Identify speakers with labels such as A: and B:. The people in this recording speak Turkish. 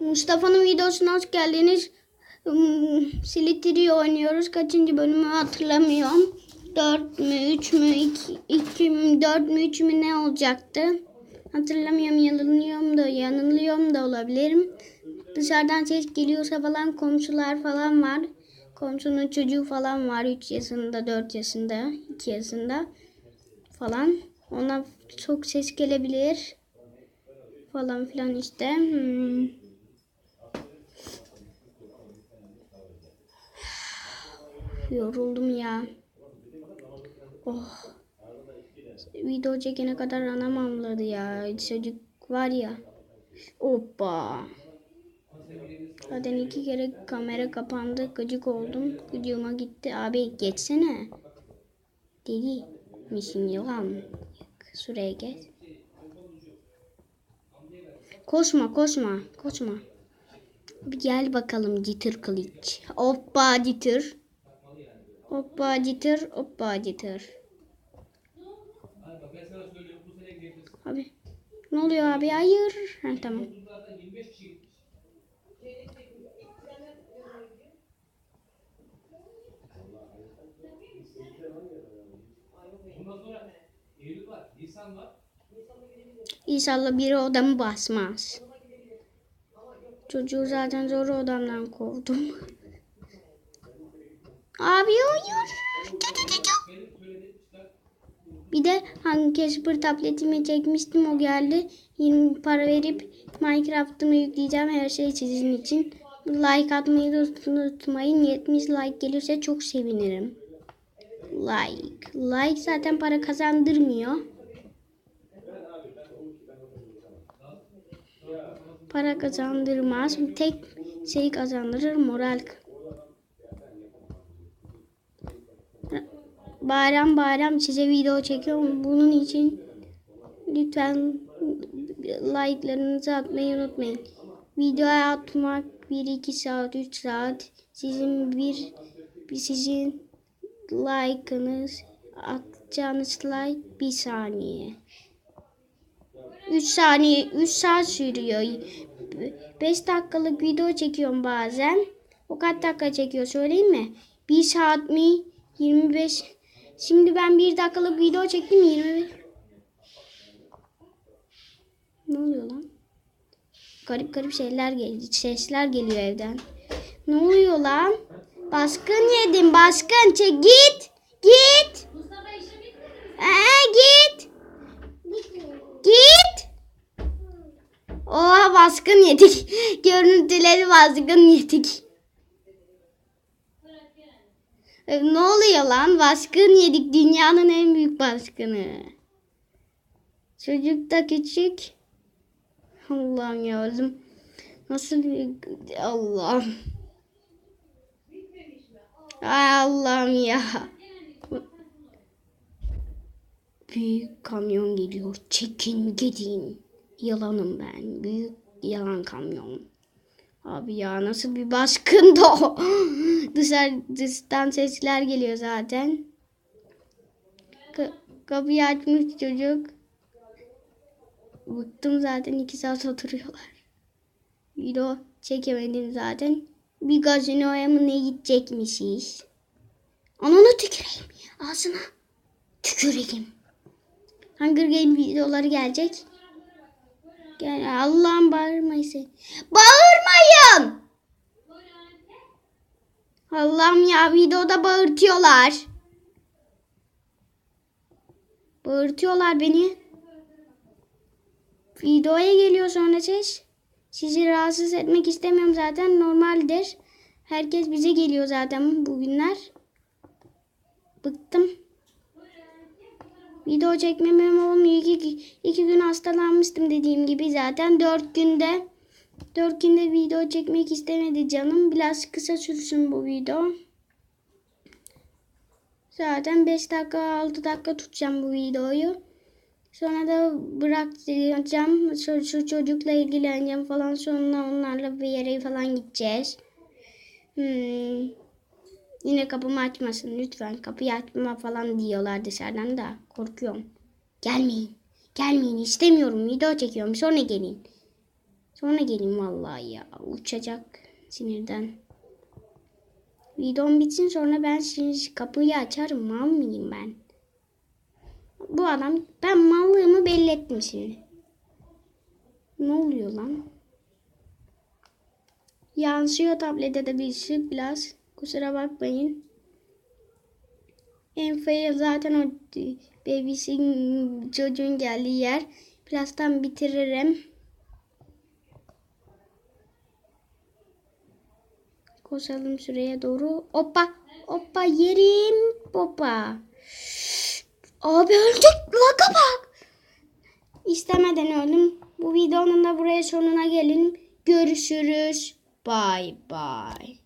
A: Mustafa'nın videosuna hoş geldiniz. Hmm, Silitiri oynuyoruz. Kaçıncı bölümü hatırlamıyorum. 4 mü 3 mü 2, 2 mü 4 mü 3 mü ne olacaktı? Hatırlamıyorum yanılıyorum da yanılıyorum da olabilirim. Dışarıdan ses geliyorsa falan komşular falan var. Komşunun çocuğu falan var 3 yaşında 4 yaşında 2 yaşında falan. Ona çok ses gelebilir falan filan işte. Hmm. Yoruldum ya. Oh. Video çekene kadar anam ağladı ya. Çocuk var ya. Hoppa. Zaten iki kere kamera kapandı. Gıcık oldum. Gıcığıma gitti. Abi geçsene. Deli misin yılan? Şuraya geç. Koşma koşma koşma. Bir gel bakalım citir kılıç. Hoppa citir. Hoppa citir hoppa citir. Abi ne oluyor abi hayır. Ha, tamam. İnşallah biri odamı basmaz. Çocuğu zaten zor odamdan kovdum. Abi hayır. Bir de hangi Casper tabletimi çekmiştim o geldi. 20 para verip Minecraft'ımı yükleyeceğim her şey sizin için. Like atmayı unutmayın. 70 like gelirse çok sevinirim. Like. Like zaten para kazandırmıyor. Para kazandırmaz. Tek şey kazandırır moral. Bayram bayram size video çekiyorum. Bunun için lütfen like'larınızı atmayı unutmayın. Videoya atmak 1-2 saat 3 saat sizin bir, sizin like'ınız atacağınız like bir saniye. 3 saniye 3 saat sürüyor. 5 dakikalık video çekiyorum bazen. O kaç dakika çekiyor söyleyeyim mi? 1 saat mi? 25 Şimdi ben 1 dakikalık video çektim 25 Ne oluyor lan? Garip garip şeyler geliyor. Sesler geliyor evden. Ne oluyor lan? Baskın yedim baskın. Çek git. Git. Ee, git. Git. Oha baskın yedik. Görüntüleri baskın yedik. Ne oluyor lan? Baskın yedik. Dünyanın en büyük baskını. Çocuk da küçük. Allah'ım yavrum. Nasıl bir... Allah'ım. Ay Allah'ım ya. Büyük kamyon geliyor. Çekin gidin. Yalanım ben. Büyük yalan kamyon. Abi ya nasıl bir baskındı o. Dışarı, sesler geliyor zaten. Ka- kapıyı açmış çocuk. Bıktım zaten iki saat oturuyorlar. Video çekemedim zaten. Bir gazinoya mı ne gidecekmişiz. Ananı tüküreyim. Ağzına tüküreyim. Hunger Game videoları gelecek. Gel Allah'ım bağırmayın. Bağırmayın. Allah'ım ya videoda bağırtıyorlar. Bağırtıyorlar beni. Videoya geliyor sonra ses. Sizi rahatsız etmek istemiyorum zaten normaldir. Herkes bize geliyor zaten bugünler. Bıktım. Video çekmemem olmuyor. İki, iki gün hastalanmıştım dediğim gibi zaten. Dört günde dört günde video çekmek istemedi canım. Biraz kısa sürsün bu video. Zaten 5 dakika 6 dakika tutacağım bu videoyu. Sonra da bırakacağım. Şu, şu çocukla ilgileneceğim falan. Sonra onlarla bir yere falan gideceğiz. Hmm. Yine kapımı açmasın lütfen. Kapıyı açma falan diyorlar dışarıdan da. Korkuyorum. Gelmeyin. Gelmeyin istemiyorum. Video çekiyorum. Sonra gelin. Sonra gelin vallahi ya. Uçacak sinirden. Videom bitsin sonra ben şimdi kapıyı açarım. Mal mıyım ben? Bu adam ben mallığımı belli ettim şimdi. Ne oluyor lan? Yansıyor tablete de bir şey biraz. Kusura bakmayın. En fail zaten o bebisin çocuğun geldiği yer. Birazdan bitiririm. Koşalım şuraya doğru. Hoppa. Hoppa yerim. Hoppa. Abi öldük. Laka bak. İstemeden öldüm. Bu videonun da buraya sonuna gelin. Görüşürüz. Bye bye.